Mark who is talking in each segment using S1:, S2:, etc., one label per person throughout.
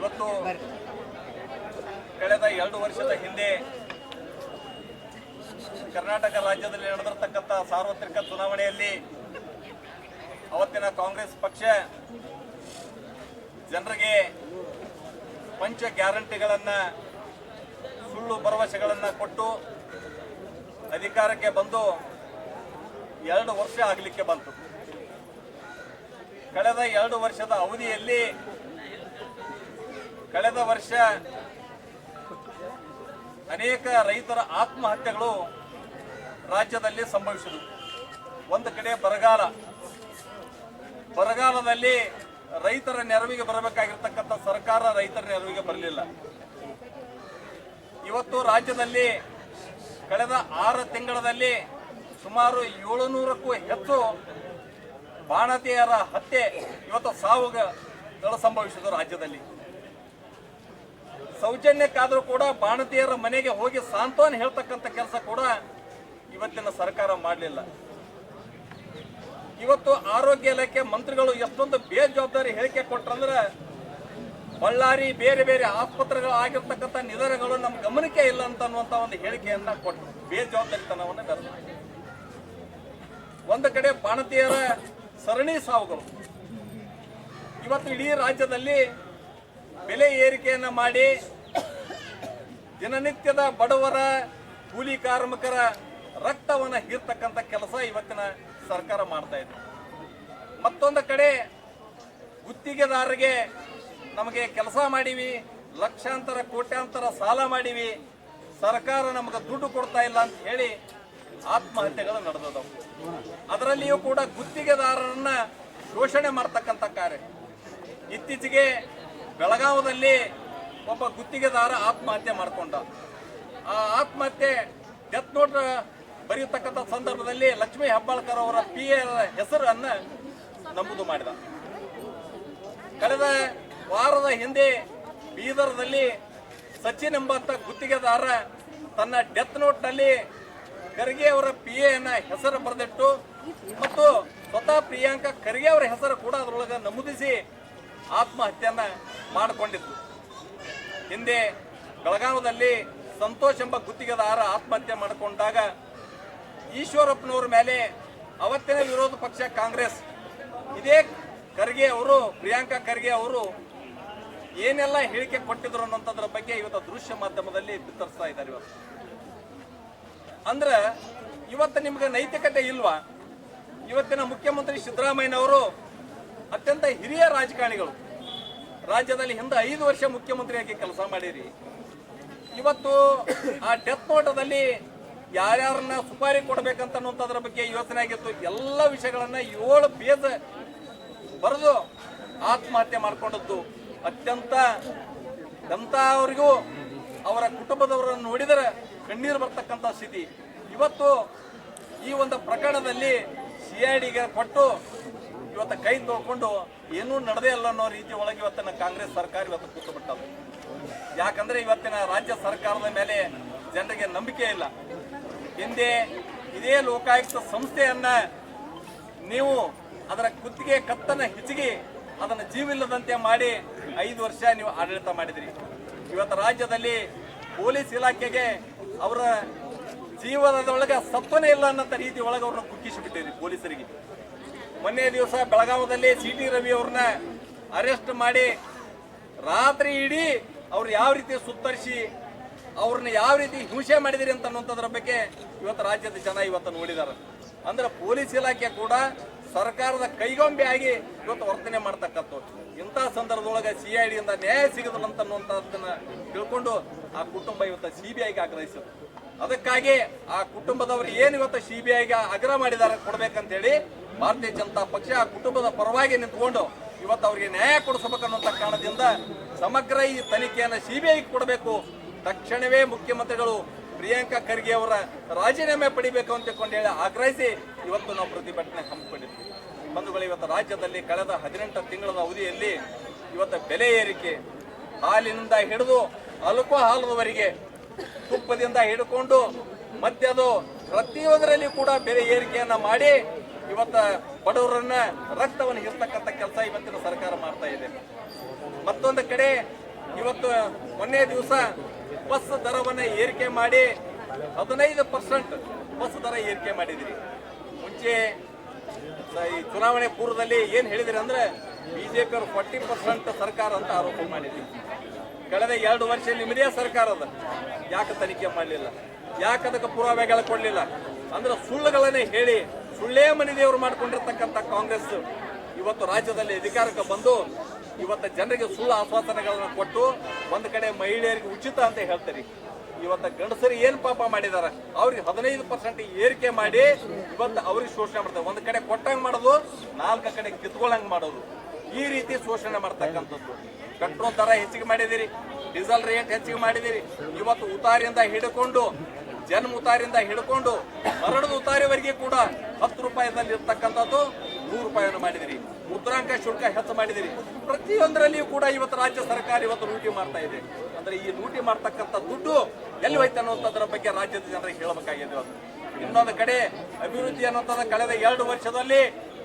S1: ಇವತ್ತು ಕಳೆದ ಎರಡು ವರ್ಷದ ಹಿಂದೆ ಕರ್ನಾಟಕ ರಾಜ್ಯದಲ್ಲಿ ನಡೆದಿರ್ತಕ್ಕಂಥ ಸಾರ್ವತ್ರಿಕ ಚುನಾವಣೆಯಲ್ಲಿ ಅವತ್ತಿನ ಕಾಂಗ್ರೆಸ್ ಪಕ್ಷ ಜನರಿಗೆ ಪಂಚ ಗ್ಯಾರಂಟಿಗಳನ್ನು, ಸುಳ್ಳು ಭರವಸೆಗಳನ್ನು ಕೊಟ್ಟು ಅಧಿಕಾರಕ್ಕೆ ಬಂದು ಎರಡು ವರ್ಷ ಆಗಲಿಕ್ಕೆ ಬಂತು. ಕಳೆದ ಎರಡು ವರ್ಷದ ಅವಧಿಯಲ್ಲಿ ಕಳೆದ ವರ್ಷ ಅನೇಕ ರೈತರ ಆತ್ಮಹತ್ಯೆಗಳು ರಾಜ್ಯದಲ್ಲಿ ಸಂಭವಿಸಿದವು. ಒಂದು ಕಡೆ ಬರಗಾಲ. ಬರಗಾಲದಲ್ಲಿ ರೈತರ ನೆರವಿಗೆ ಬರಬೇಕಾಗಿರ್ತಕ್ಕಂಥ ಸರ್ಕಾರ ರೈತರ ನೆರವಿಗೆ ಬರಲಿಲ್ಲ. ಇವತ್ತು ರಾಜ್ಯದಲ್ಲಿ ಕಳೆದ ಆರು ತಿಂಗಳಲ್ಲಿ ಸುಮಾರು ಏಳುನೂರಕ್ಕೂ ಹೆಚ್ಚು ಬಾಣತಿಯರ ಹತ್ಯೆ ಇವತ್ತು ಸಾವುಗಳು ಸಂಭವಿಸಿದರು ರಾಜ್ಯದಲ್ಲಿ. ಸೌಜನ್ಯಕ್ಕಾದರೂ ಕೂಡ ಬಾಣತಿಯರ ಮನೆಗೆ ಹೋಗಿ ಸಾಂತ್ವನ ಹೇಳ್ತಕ್ಕಂಥ ಕೆಲಸ ಕೂಡ ಇವತ್ತಿನ ಸರ್ಕಾರ ಮಾಡಲಿಲ್ಲ. ಇವತ್ತು ಆರೋಗ್ಯ ಇಲಾಖೆ ಮಂತ್ರಿಗಳು ಎಷ್ಟೊಂದು ಬೇಜವಾಬ್ದಾರಿ ಹೇಳಿಕೆ ಕೊಟ್ರಂದ್ರೆ ಬಳ್ಳಾರಿ ಬೇರೆ ಬೇರೆ ಆಸ್ಪತ್ರೆಗಳು ಆಗಿರ್ತಕ್ಕಂಥ ನಿಧನಗಳು ನಮ್ಮ ಗಮನಕ್ಕೆ ಇಲ್ಲ ಅಂತ ಅನ್ನುವಂಥ ಒಂದು ಹೇಳಿಕೆಯನ್ನ ಕೊಟ್ಟರು ಬೇಜವಾಬ್ದಾರಿತನವನ್ನು ಬೆರೆದು. ಒಂದು ಕಡೆ ಬಾಣತಿಯರ ಸರಣಿ ಸಾವುಗಳು. ಇವತ್ತು ಇಡೀ ರಾಜ್ಯದಲ್ಲಿ ಬೆಲೆ ಏರಿಕೆಯನ್ನ ಮಾಡಿ ದಿನನಿತ್ಯದ ಬಡವರ ಕೂಲಿ ಕಾರ್ಮಿಕರ ರಕ್ತವನ್ನು ಹೀರ್ತಕ್ಕಂಥ ಕೆಲಸ ಇವತ್ತಿನ ಸರ್ಕಾರ ಮಾಡ್ತಾ ಇದೆ. ಮತ್ತೊಂದು ಕಡೆ ಗುತ್ತಿಗೆದಾರರಿಗೆ ನಮಗೆ ಕೆಲಸ ಮಾಡೀವಿ, ಲಕ್ಷಾಂತರ, ಕೋಟ್ಯಾಂತರ ಸಾಲ ಮಾಡೀವಿ. ಸರ್ಕಾರ ನಮಗೆ ದುಡ್ಡು ಕೊಡ್ತಾ ಇಲ್ಲ ಅಂತ ಹೇಳಿ ಆತ್ಮಹತ್ಯೆಗಳು ನಡೆದವು. ಅದರಲ್ಲಿಯೂ ಕೂಡ ಗುತ್ತಿಗೆದಾರರನ್ನ ಶೋಷಣೆ ಮಾಡ್ತಕ್ಕಂಥ ಕಾರ್ಯ. ಇತ್ತೀಚೆಗೆ ಬೆಳಗಾವದಲ್ಲಿ ಒಬ್ಬ ಗುತ್ತಿಗೆದಾರ ಆತ್ಮಹತ್ಯೆ ಮಾಡಿಕೊಂಡ. ಆ ಆತ್ಮಹತ್ಯೆ ಡೆತ್ ನೋಟ್ ಬರೆಯತಕ್ಕಂಥ ಸಂದರ್ಭದಲ್ಲಿ ಲಕ್ಷ್ಮೀ ಹೆಬ್ಬಾಳ್ಕರ್ ಅವರ ಪಿ ಎ ಹೆಸರನ್ನ ನಮೂದು ಮಾಡಿದ. ಕಳೆದ ವಾರದ ಹಿಂದೆ ಬೀದರ್ದಲ್ಲಿ ಸಚಿನ್ ಎಂಬಂಥ ಗುತ್ತಿಗೆದಾರ ತನ್ನ ಡೆತ್ ನೋಟ್ನಲ್ಲಿ ಖರ್ಗೆ ಅವರ ಪಿ ಎನ್ನ ಹೆಸರು ಬರೆದಿಟ್ಟು ಮತ್ತು ಸ್ವತಃ ಪ್ರಿಯಾಂಕಾ ಖರ್ಗೆ ಅವರ ಹೆಸರು ಕೂಡ ಅದರೊಳಗೆ ನಮೂದಿಸಿ ಆತ್ಮಹತ್ಯೆಯನ್ನ ಮಾಡಿಕೊಂಡಿತ್ತು ಹಿಂದೆ ಬೆಳಗಾವದಲ್ಲಿ ಸಂತೋಷ್ ಎಂಬ ಗುತ್ತಿಗೆದಾರ ಆತ್ಮಹತ್ಯೆ ಮಾಡಿಕೊಂಡಾಗ ಈಶ್ವರಪ್ಪನವ್ರ ಮೇಲೆ ಅವತ್ತಿನ ವಿರೋಧ ಪಕ್ಷ ಕಾಂಗ್ರೆಸ್, ಇದೇ ಖರ್ಗೆ ಅವರು, ಪ್ರಿಯಾಂಕಾ ಖರ್ಗೆ ಅವರು ಏನೆಲ್ಲ ಹೇಳಿಕೆ ಕೊಟ್ಟಿದ್ರು ಅನ್ನೋಂಥದ್ರ ಬಗ್ಗೆ ಇವತ್ತು ದೃಶ್ಯ ಮಾಧ್ಯಮದಲ್ಲಿ ಬಿತ್ತರಿಸ್ತಾ ಇದ್ದಾರೆ ಇವತ್ತು ಅಂದ್ರೆ ಇವತ್ತು ನಿಮ್ಗೆ ನೈತಿಕತೆ ಇಲ್ವಾ? ಇವತ್ತಿನ ಮುಖ್ಯಮಂತ್ರಿ ಸಿದ್ದರಾಮಯ್ಯನವರು ಅತ್ಯಂತ ಹಿರಿಯ ರಾಜಕಾರಣಿಗಳು. ರಾಜ್ಯದಲ್ಲಿ ಹಿಂದೆ ಐದು ವರ್ಷ ಮುಖ್ಯಮಂತ್ರಿಯಾಗಿ ಕೆಲಸ ಮಾಡಿರಿ. ಇವತ್ತು ಆ ಡೆತ್ ನೋಟದಲ್ಲಿ ಯಾರ್ಯಾರನ್ನ ಸುಪಾರಿ ಕೊಡ್ಬೇಕಂತ ಅನ್ನೋಂಥದ್ರ ಬಗ್ಗೆ ಯೋಚನೆ ಆಗಿತ್ತು. ಎಲ್ಲ ವಿಷಯಗಳನ್ನ ಏಳು ಪೇಜ್ ಬರೆದು ಆತ್ಮಹತ್ಯೆ ಮಾಡಿಕೊಂಡದ್ದು. ಅತ್ಯಂತ ಎಂಥವರಿಗೂ ಅವರ ಕುಟುಂಬದವರನ್ನು ನೋಡಿದರೆ ಕಣ್ಣೀರು ಬರ್ತಕ್ಕಂಥ ಸ್ಥಿತಿ. ಇವತ್ತು ಈ ಒಂದು ಪ್ರಕರಣದಲ್ಲಿ ಸಿ ಐ ಡಿಗೆ ಕೊಟ್ಟು ಇವತ್ತು ಕೈ ತೊಳ್ಕೊಂಡು ಏನೂ ನಡೆದೇ ಇಲ್ಲ ಅನ್ನೋ ರೀತಿ ಒಳಗೆ ಇವತ್ತಿನ ಕಾಂಗ್ರೆಸ್ ಸರ್ಕಾರ ಇವತ್ತು ಕೂತು ಬಿಟ್ಟದು ಯಾಕಂದ್ರೆ ಇವತ್ತಿನ ರಾಜ್ಯ ಸರ್ಕಾರದ ಮೇಲೆ ಜನರಿಗೆ ನಂಬಿಕೆ ಇಲ್ಲ. ಹಿಂದೆ ಇದೇ ಲೋಕಾಯುಕ್ತ ಸಂಸ್ಥೆಯನ್ನ ನೀವು ಅದರ ಕುತ್ತಿಗೆ, ಕತ್ತನ್ನ ಹೆಚ್ಚಿಗೆ ಅದನ್ನು ಜೀವಿಲ್ಲದಂತೆ ಮಾಡಿ ಐದು ವರ್ಷ ನೀವು ಆಡಳಿತ ಮಾಡಿದ್ರಿ. ಇವತ್ತು ರಾಜ್ಯದಲ್ಲಿ ಪೊಲೀಸ್ ಇಲಾಖೆಗೆ ಅವರ ಜೀವನದೊಳಗೆ ಸತ್ವನೇ ಇಲ್ಲ ಅನ್ನೋ ರೀತಿ ಒಳಗೆ ಅವ್ರನ್ನ ಕುಕ್ಕಿಸಿಬಿಟ್ಟಿದ್ರಿ ಪೊಲೀಸರಿಗೆ. ಮೊನ್ನೆ ದಿವಸ ಬೆಳಗಾವದಲ್ಲಿ ಸಿ ಟಿ ರವಿ ಅವ್ರನ್ನ ಅರೆಸ್ಟ್ ಮಾಡಿ ರಾತ್ರಿ ಇಡೀ ಅವ್ರು ಯಾವ ರೀತಿ ಸುತ್ತರಿಸಿ ಅವ್ರನ್ನ ಯಾವ ರೀತಿ ಹಿಂಸೆ ಮಾಡಿದಿರಿ ಅಂತ ಅನ್ನುವಂಥದ್ರ ಬಗ್ಗೆ ಇವತ್ತು ರಾಜ್ಯದ ಜನ ಇವತ್ತು ನೋಡಿದಾರೆ ಅಂದ್ರೆ ಪೊಲೀಸ್ ಇಲಾಖೆ ಕೂಡ ಸರ್ಕಾರದ ಕೈಗೊಂಬೆ ಆಗಿ ಇವತ್ತು ವರ್ತನೆ ಮಾಡ್ತಕ್ಕಂಥ ಇಂಥ ಸಂದರ್ಭದೊಳಗೆ ಸಿ ಐ ಡಿಯಿಂದ ನ್ಯಾಯ ಸಿಗದಿಲ್ಲ ತಿಳ್ಕೊಂಡು ಆ ಕುಟುಂಬ ಇವತ್ತು ಸಿ ಬಿ ಐಗೆ ಆಗ್ರಹಿಸಿದ್ರು. ಅದಕ್ಕಾಗಿ ಆ ಕುಟುಂಬದವರು ಏನು ಇವತ್ತು ಸಿ ಬಿ ಐಗೆ ಆಗ್ರಹ ಮಾಡಿದ್ದಾರೆ ಕೊಡ್ಬೇಕಂತ ಹೇಳಿ ಭಾರತೀಯ ಜನತಾ ಪಕ್ಷ ಆ ಕುಟುಂಬದ ಪರವಾಗಿ ನಿಂತ್ಕೊಂಡು ಇವತ್ತು ಅವರಿಗೆ ನ್ಯಾಯ ಕೊಡಿಸಬೇಕನ್ನುವಂಥ ಕಾರಣದಿಂದ ಸಮಗ್ರ ಈ ತನಿಖೆಯನ್ನು ಸಿಬಿಐ ಕೊಡಬೇಕು. ತಕ್ಷಣವೇ ಮುಖ್ಯಮಂತ್ರಿಗಳು ಪ್ರಿಯಾಂಕಾ ಖರ್ಗೆ ಅವರ ರಾಜೀನಾಮೆ ಪಡಿಬೇಕು ಅಂತ ಕೊಂಡು ಹೇಳಿ ಆಗ್ರಹಿಸಿ ಇವತ್ತು ನಾವು ಪ್ರತಿಭಟನೆ ಹಮ್ಮಿಕೊಂಡಿದ್ವಿ. ಬಂಧುಗಳು, ಇವತ್ತು ರಾಜ್ಯದಲ್ಲಿ ಕಳೆದ ಹದಿನೆಂಟು ತಿಂಗಳ ಅವಧಿಯಲ್ಲಿ ಇವತ್ತು ಬೆಲೆ ಏರಿಕೆ, ಹಾಲಿನಿಂದ ಹಿಡಿದು ಅಲ್ಕೋ ಹಾಲದವರೆಗೆ ತುಪ್ಪದಿಂದ ಹಿಡ್ಕೊಂಡು ಮದ್ಯದು ಪ್ರತಿಯೊಂದರಲ್ಲಿ ಕೂಡ ಬೆಲೆ ಏರಿಕೆಯನ್ನ ಮಾಡಿ ಇವತ್ತ ಬಡವರನ್ನ ರಕ್ತವನ್ನು ಹಿರ್ತಕ್ಕಂಥ ಕೆಲಸ ಇವತ್ತಿನ ಸರ್ಕಾರ ಮಾಡ್ತಾ ಇದೆ. ಮತ್ತೊಂದು ಕಡೆ, ಇವತ್ತು ಮೊನ್ನೆ ದಿವಸ ಬಸ್ ದರವನ್ನು ಏರಿಕೆ ಮಾಡಿ ಹದಿನೈದು ಪರ್ಸೆಂಟ್ ಬಸ್ ದರ ಏರಿಕೆ ಮಾಡಿದಿರಿ ಮುಂಚೆ ಈ ಚುನಾವಣೆ ಪೂರ್ವದಲ್ಲಿ ಏನು ಹೇಳಿದಿರಿ ಅಂದ್ರೆ ಬಿಜೆಪಿ ಅವರು ಫಾರ್ಟಿ ಪರ್ಸೆಂಟ್ ಸರ್ಕಾರ ಅಂತ ಆರೋಪ ಮಾಡಿದ್ವಿ. ಕಳೆದ ಎರಡು ವರ್ಷ ನಿಮ್ಮದೇ ಸರ್ಕಾರ ಅದ. ಯಾಕೆ ತನಿಖೆ ಮಾಡಲಿಲ್ಲ? ಯಾಕೆ ಅದಕ್ಕೆ ಪುರಾವೆಗಳು ಕೊಡಲಿಲ್ಲ? ಅಂದ್ರೆ ಸುಳ್ಳುಗಳನ್ನೇ ಹೇಳಿ ಸುಳ್ಳೇ ಮನೆ ದೇವರು ಮಾಡ್ಕೊಂಡಿರ್ತಕ್ಕಂಥ ಕಾಂಗ್ರೆಸ್ ಇವತ್ತು ರಾಜ್ಯದಲ್ಲಿ ಅಧಿಕಾರಕ್ಕೆ ಬಂದು ಇವತ್ತು ಜನರಿಗೆ ಸುಳ್ಳು ಆಶ್ವಾಸನೆಗಳನ್ನು ಕೊಟ್ಟು ಒಂದು ಕಡೆ ಮಹಿಳೆಯರಿಗೆ ಉಚಿತ ಅಂತ ಹೇಳ್ತಾರೆ. ಇವತ್ತು ಗಂಡಸರು ಏನು ಪಾಪ ಮಾಡಿದಾರ? ಅವ್ರಿಗೆ ಹದಿನೈದು ಪರ್ಸೆಂಟ್ ಏರಿಕೆ ಮಾಡಿ ಇವತ್ತು ಅವ್ರಿಗೆ ಶೋಷಣೆ ಮಾಡ್ತಾರೆ. ಒಂದು ಕಡೆ ಕೊಟ್ಟಂಗೆ ಮಾಡೋದು, ನಾಲ್ಕು ಕಡೆ ಕಿತ್ಕೊಳ್ಳಂಗೆ ಮಾಡೋದು. ಈ ರೀತಿ ಶೋಷಣೆ ಮಾಡ್ತಕ್ಕಂಥದ್ದು. ಪೆಟ್ರೋಲ್ ದರ ಹೆಚ್ಚಿಗೆ ಮಾಡಿದಿರಿ ಡೀಸೆಲ್ ರೇಟ್ ಹೆಚ್ಚಿಗೆ ಮಾಡಿದಿರಿ ಇವತ್ತು ಉತಾರಿಯಿಂದ ಹಿಡ್ಕೊಂಡು ಜನ್ಮ ಉತಾರಿಯಿಂದ ಹಿಡ್ಕೊಂಡು, ಮರಳದ ಉತಾರಿವರೆಗೆ ಕೂಡ ಹತ್ತು ರೂಪಾಯಿದಲ್ಲಿ ಇರ್ತಕ್ಕಂಥದ್ದು ನೂರು ರೂಪಾಯಿಯನ್ನು ಮಾಡಿದಿರಿ ಮುದ್ರಾಂಕ ಶುಲ್ಕ ಹೆಚ್ಚು ಮಾಡಿದಿರಿ ಪ್ರತಿಯೊಂದರಲ್ಲಿಯೂ ಕೂಡ ಇವತ್ತು ರಾಜ್ಯ ಸರ್ಕಾರ ಇವತ್ತು ಲೂಟಿ ಮಾಡ್ತಾ ಇದೆ. ಅಂದ್ರೆ ಈ ಲೂಟಿ ಮಾಡ್ತಕ್ಕಂಥ ದುಡ್ಡು ಎಲ್ಲಿ ಹೋಯ್ತು ಅನ್ನುವಂಥದ್ರ ಬಗ್ಗೆ ರಾಜ್ಯದ ಜನರಿಗೆ ಹೇಳಬೇಕಾಗಿದೆ ಇವತ್ತು ಇನ್ನೊಂದು ಕಡೆ ಅಭಿವೃದ್ಧಿ ಅನ್ನುವಂಥದ್ದು ಕಳೆದ ಎರಡು ವರ್ಷದಲ್ಲಿ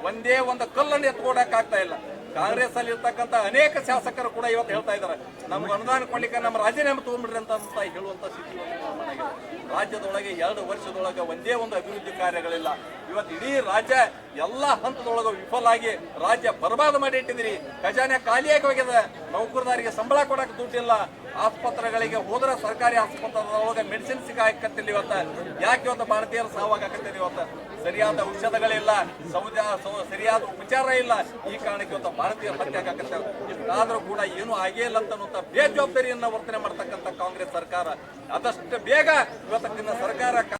S1: ಒಂದೇ ಒಂದು ಕಲ್ಲನ್ನು ಎತ್ಕೊಡಕ್ಕಾಗ್ತಾ ಇಲ್ಲ. ಕಾಂಗ್ರೆಸ್ ಅಲ್ಲಿ ಇರ್ತಕ್ಕಂಥ ಅನೇಕ ಶಾಸಕರು ಕೂಡ ಇವತ್ತು ಹೇಳ್ತಾ ಇದ್ದಾರೆ. ನಮ್ಗೆ ಅನುದಾನ ಕೊಡ್ಲಿಕ್ಕೆ ನಮ್ಮ ರಾಜೀನಾಮೆ ತಗೊಂಡ್ಬಿಡ್ರಿ ಅಂತ ಅಂತ ಹೇಳುವಂತ ಸ್ಥಿತಿ ರಾಜ್ಯದೊಳಗೆ ಎರಡು ವರ್ಷದೊಳಗೆ ಒಂದೇ ಒಂದು ಅಭಿವೃದ್ಧಿ ಕಾರ್ಯಗಳಿಲ್ಲ. ಇವತ್ತು ಇಡೀ ರಾಜ್ಯ ಎಲ್ಲ ಹಂತದೊಳಗೆ ವಿಫಲ ಆಗಿ ರಾಜ್ಯ ಬರ್ಬಾದ ಮಾಡಿ ಇಟ್ಟಿದಿರಿ ಖಜಾನೆ ಖಾಲಿಯಾಗಿ ಹೋಗಿದೆ. ನೌಕರದಾರಿಗೆ ಸಂಬಳ ಕೊಡಕ್ಕೆ ದುಡ್ಡಿಲ್ಲ. ಆಸ್ಪತ್ರೆಗಳಿಗೆ ಹೋದ್ರೆ ಸರ್ಕಾರಿ ಆಸ್ಪತ್ರೆದೊಳಗೆ ಮೆಡಿಸಿನ್ ಸಿಗಾಕತ್ತಿಲ್ಲ ಇವತ್ತ. ಯಾಕೆ ಇವತ್ತು ಭಾರತೀಯರು ಸಾವಾಗತ್ತಿಲ್ಲ ಇವತ್ತು? ಸರಿಯಾದ ಔಷಧಗಳಿಲ್ಲ. ಸೌದ ಸರಿಯಾದ ಉಪಚಾರ ಇಲ್ಲ. ಈ ಕಾರಣಕ್ಕೆ ಇವತ್ತು ಭಾರತೀಯರು ಹತ್ಯೆ ಇಷ್ಟಾದ್ರೂ ಕೂಡ ಏನು ಆಗೇ ಇಲ್ಲ ಅಂತ ಬೇಜವಾಬ್ದಾರಿಯನ್ನು ವರ್ತನೆ ಮಾಡ್ತಕ್ಕಂಥ ಕಾಂಗ್ರೆಸ್ ಸರ್ಕಾರ. ಆದಷ್ಟು ಬೇಗ ಇವತ್ತಿನ ಸರ್ಕಾರ